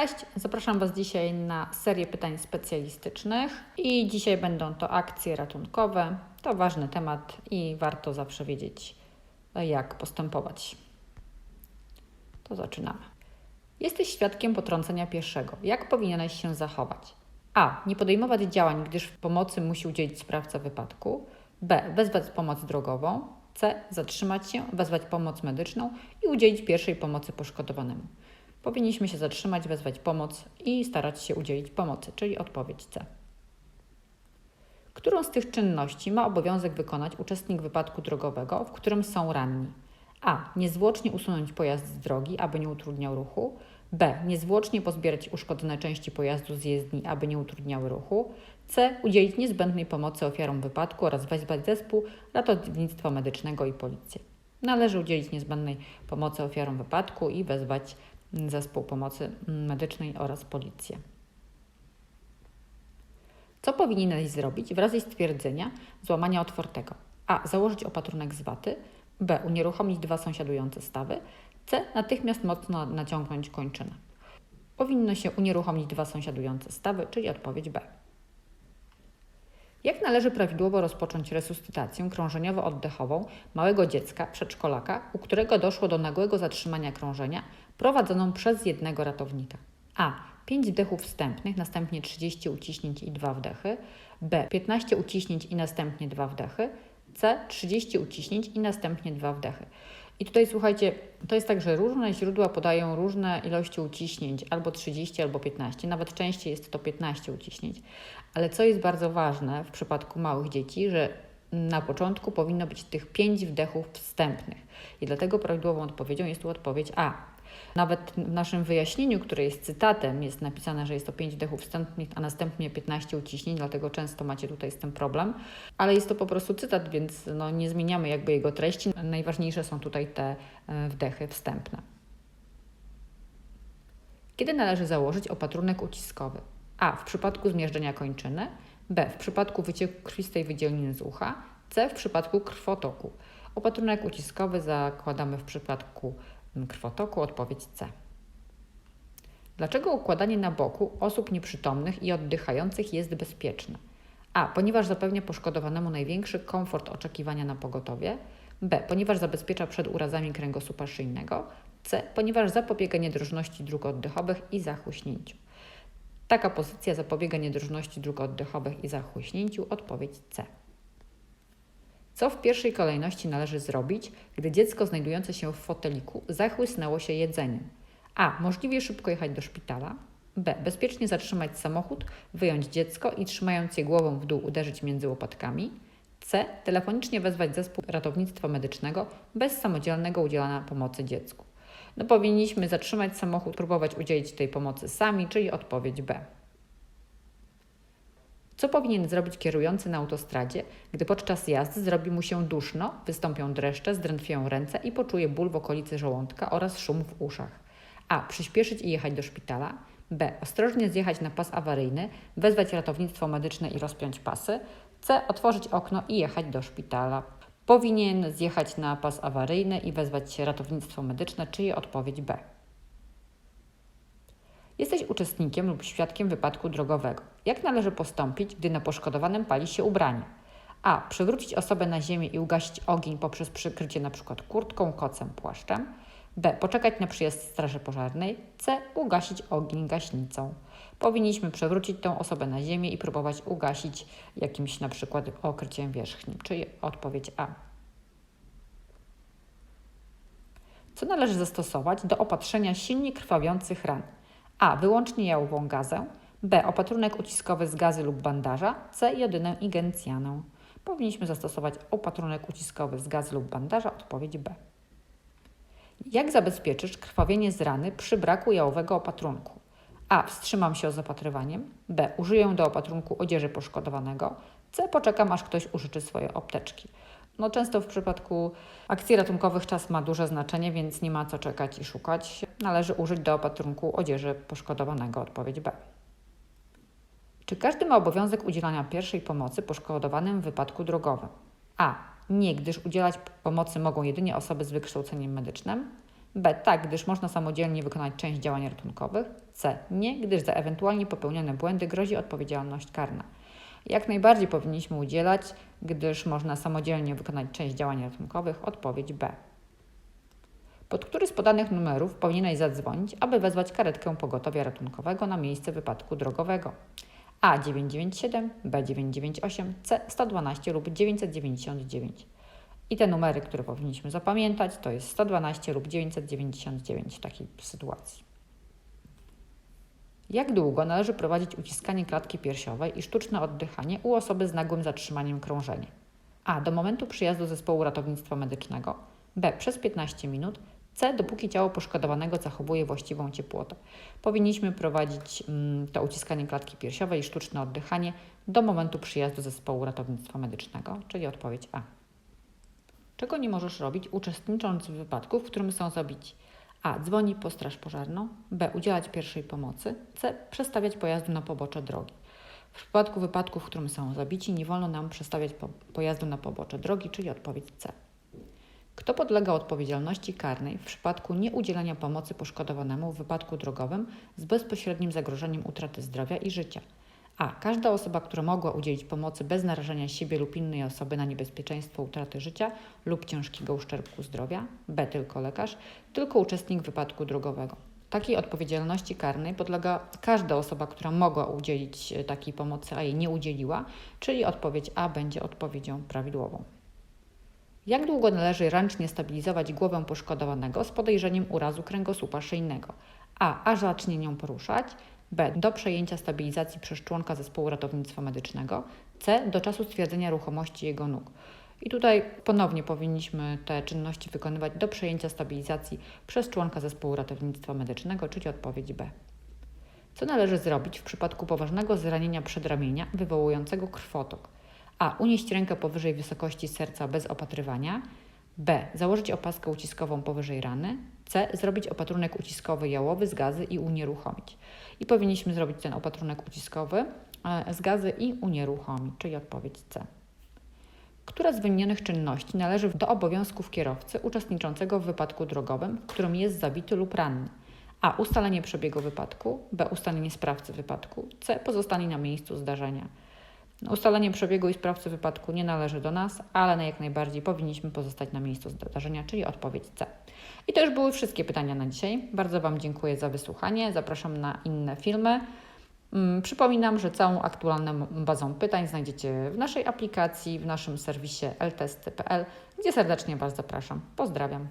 Cześć, zapraszam Was dzisiaj na serię pytań specjalistycznych i dzisiaj będą to akcje ratunkowe. To ważny temat i warto zawsze wiedzieć, jak postępować. To zaczynamy. Jesteś świadkiem potrącenia pieszego. Jak powinieneś się zachować? A. Nie podejmować działań, gdyż pomocy musi udzielić sprawca wypadku. B. Wezwać pomoc drogową. C. Zatrzymać się, wezwać pomoc medyczną i udzielić pierwszej pomocy poszkodowanemu. Powinniśmy się zatrzymać, wezwać pomoc i starać się udzielić pomocy, czyli odpowiedź C. Którą z tych czynności ma obowiązek wykonać uczestnik wypadku drogowego, w którym są ranni? A. Niezwłocznie usunąć pojazd z drogi, aby nie utrudniał ruchu. B. Niezwłocznie pozbierać uszkodzone części pojazdu z jezdni, aby nie utrudniały ruchu. C. Udzielić niezbędnej pomocy ofiarom wypadku oraz wezwać zespół ratownictwa medycznego i policję. Należy udzielić niezbędnej pomocy ofiarom wypadku i wezwać zespół pomocy medycznej oraz policję. Co powinieneś zrobić w razie stwierdzenia złamania otwartego? A. Założyć opatrunek z waty. B. Unieruchomić dwa sąsiadujące stawy. C. Natychmiast mocno naciągnąć kończynę. Powinno się unieruchomić dwa sąsiadujące stawy, czyli odpowiedź B. Jak należy prawidłowo rozpocząć resuscytację krążeniowo-oddechową małego dziecka, przedszkolaka, u którego doszło do nagłego zatrzymania krążenia prowadzoną przez jednego ratownika? A. 5 wdechów wstępnych, następnie 30 uciśnięć i 2 wdechy. B. 15 uciśnięć i następnie 2 wdechy. C. 30 uciśnięć i następnie 2 wdechy. I tutaj słuchajcie, to jest tak, że różne źródła podają różne ilości uciśnięć, albo 30, albo 15, nawet częściej jest to 15 uciśnięć. Ale co jest bardzo ważne w przypadku małych dzieci, że na początku powinno być tych 5 wdechów wstępnych. I dlatego prawidłową odpowiedzią jest tu odpowiedź A. Nawet w naszym wyjaśnieniu, które jest cytatem, jest napisane, że jest to 5 dechów wstępnych, a następnie 15 uciśnięć, dlatego często macie tutaj z tym problem. Ale jest to po prostu cytat, więc no, nie zmieniamy jakby jego treści. Najważniejsze są tutaj te e, wdechy wstępne. Kiedy należy założyć opatrunek uciskowy? A. W przypadku zmierzczenia kończyny. B. W przypadku wycieku krwistej wydzieliny z ucha. C. W przypadku krwotoku. Opatrunek uciskowy zakładamy w przypadku krwotoku, odpowiedź C. Dlaczego układanie na boku osób nieprzytomnych i oddychających jest bezpieczne? A. Ponieważ zapewnia poszkodowanemu największy komfort oczekiwania na pogotowie. B. Ponieważ zabezpiecza przed urazami kręgosłupa szyjnego. C. Ponieważ zapobiega niedrożności dróg oddechowych i zachłyśnięciu. Taka pozycja zapobiega niedrożności dróg oddechowych i zachłyśnięciu. Odpowiedź C. Co w pierwszej kolejności należy zrobić, gdy dziecko znajdujące się w foteliku zachłysnęło się jedzeniem? A. Możliwie szybko jechać do szpitala. B. Bezpiecznie zatrzymać samochód, wyjąć dziecko i trzymając je głową w dół uderzyć między łopatkami. C. Telefonicznie wezwać zespół ratownictwa medycznego bez samodzielnego udzielania pomocy dziecku. No powinniśmy zatrzymać samochód, próbować udzielić tej pomocy sami, czyli odpowiedź B. Co powinien zrobić kierujący na autostradzie, gdy podczas jazdy zrobi mu się duszno, wystąpią dreszcze, zdrętwieją ręce i poczuje ból w okolicy żołądka oraz szum w uszach? A. Przyspieszyć i jechać do szpitala. B. Ostrożnie zjechać na pas awaryjny, wezwać ratownictwo medyczne i rozpiąć pasy. C. Otworzyć okno i jechać do szpitala. Powinien zjechać na pas awaryjny i wezwać ratownictwo medyczne, czyli odpowiedź B. Jesteś uczestnikiem lub świadkiem wypadku drogowego. Jak należy postąpić, gdy na poszkodowanym pali się ubranie? A. Przywrócić osobę na ziemię i ugasić ogień poprzez przykrycie np. kurtką, kocem, płaszczem. B. Poczekać na przyjazd straży pożarnej. C. Ugasić ogień gaśnicą. Powinniśmy przewrócić tę osobę na ziemię i próbować ugasić jakimś przykład okryciem wierzchnim, czyli odpowiedź A. Co należy zastosować do opatrzenia silnie krwawiących ran? A. Wyłącznie jałową gazę. B. Opatrunek uciskowy z gazy lub bandaża. C. Jodynę i gencjanę. Powinniśmy zastosować opatrunek uciskowy z gazy lub bandaża. Odpowiedź B. Jak zabezpieczysz krwawienie z rany przy braku jałowego opatrunku? A. Wstrzymam się z opatrywaniem. B. Użyję do opatrunku odzieży poszkodowanego. C. Poczekam, aż ktoś użyczy swoje apteczki. No, często w przypadku akcji ratunkowych czas ma duże znaczenie, więc nie ma co czekać i szukać. Należy użyć do opatrunku odzieży poszkodowanego. Odpowiedź B. Czy każdy ma obowiązek udzielania pierwszej pomocy poszkodowanym w wypadku drogowym? A. Nie, gdyż udzielać pomocy mogą jedynie osoby z wykształceniem medycznym. B. Tak, gdyż można samodzielnie wykonać część działań ratunkowych. C. Nie, gdyż za ewentualnie popełnione błędy grozi odpowiedzialność karna. Jak najbardziej powinniśmy udzielać, gdyż można samodzielnie wykonać część działań ratunkowych. Odpowiedź B. Pod który z podanych numerów powinieneś zadzwonić, aby wezwać karetkę pogotowia ratunkowego na miejsce wypadku drogowego? A 997, B 998, C 112 lub 999. I te numery, które powinniśmy zapamiętać, to jest 112 lub 999 w takiej sytuacji. Jak długo należy prowadzić uciskanie klatki piersiowej i sztuczne oddychanie u osoby z nagłym zatrzymaniem krążenia? A. Do momentu przyjazdu zespołu ratownictwa medycznego. B. Przez 15 minut. C. Dopóki ciało poszkodowanego zachowuje właściwą ciepłotę. Powinniśmy prowadzić mm, to uciskanie klatki piersiowej i sztuczne oddychanie do momentu przyjazdu zespołu ratownictwa medycznego, czyli odpowiedź A. Czego nie możesz robić, uczestnicząc w wypadku, w którym są zabici? A. Dzwoni po straż pożarną. B. Udzielać pierwszej pomocy. C. Przestawiać pojazdu na pobocze drogi. W przypadku wypadku, w którym są zabici, nie wolno nam przestawiać po pojazdu na pobocze drogi, czyli odpowiedź C. Kto podlega odpowiedzialności karnej w przypadku nieudzielenia pomocy poszkodowanemu w wypadku drogowym z bezpośrednim zagrożeniem utraty zdrowia i życia? A. Każda osoba, która mogła udzielić pomocy bez narażenia siebie lub innej osoby na niebezpieczeństwo utraty życia lub ciężkiego uszczerbku zdrowia. B. Tylko lekarz, tylko uczestnik wypadku drogowego. Takiej odpowiedzialności karnej podlega każda osoba, która mogła udzielić e, takiej pomocy, a jej nie udzieliła, czyli odpowiedź A będzie odpowiedzią prawidłową. Jak długo należy ręcznie stabilizować głowę poszkodowanego z podejrzeniem urazu kręgosłupa szyjnego? A. Aż zacznie nią poruszać. B. Do przejęcia stabilizacji przez członka zespołu ratownictwa medycznego. C. Do czasu stwierdzenia ruchomości jego nóg. I tutaj ponownie powinniśmy te czynności wykonywać do przejęcia stabilizacji przez członka zespołu ratownictwa medycznego, czyli odpowiedź B. Co należy zrobić w przypadku poważnego zranienia przedramienia wywołującego krwotok? A. Unieść rękę powyżej wysokości serca bez opatrywania. B. Założyć opaskę uciskową powyżej rany. C. Zrobić opatrunek uciskowy jałowy z gazy i unieruchomić. I powinniśmy zrobić ten opatrunek uciskowy e, z gazy i unieruchomić, czyli odpowiedź C. Która z wymienionych czynności należy do obowiązków kierowcy uczestniczącego w wypadku drogowym, w którym jest zabity lub ranny? A. Ustalenie przebiegu wypadku. B. Ustalenie sprawcy wypadku. C. Pozostanie na miejscu zdarzenia. Ustalenie przebiegu i sprawcy wypadku nie należy do nas, ale na jak najbardziej powinniśmy pozostać na miejscu zdarzenia, czyli odpowiedź C. I to już były wszystkie pytania na dzisiaj. Bardzo Wam dziękuję za wysłuchanie. Zapraszam na inne filmy. Mm, Przypominam, że całą aktualną bazą pytań znajdziecie w naszej aplikacji, w naszym serwisie ltesty.pl, gdzie serdecznie Was zapraszam. Pozdrawiam.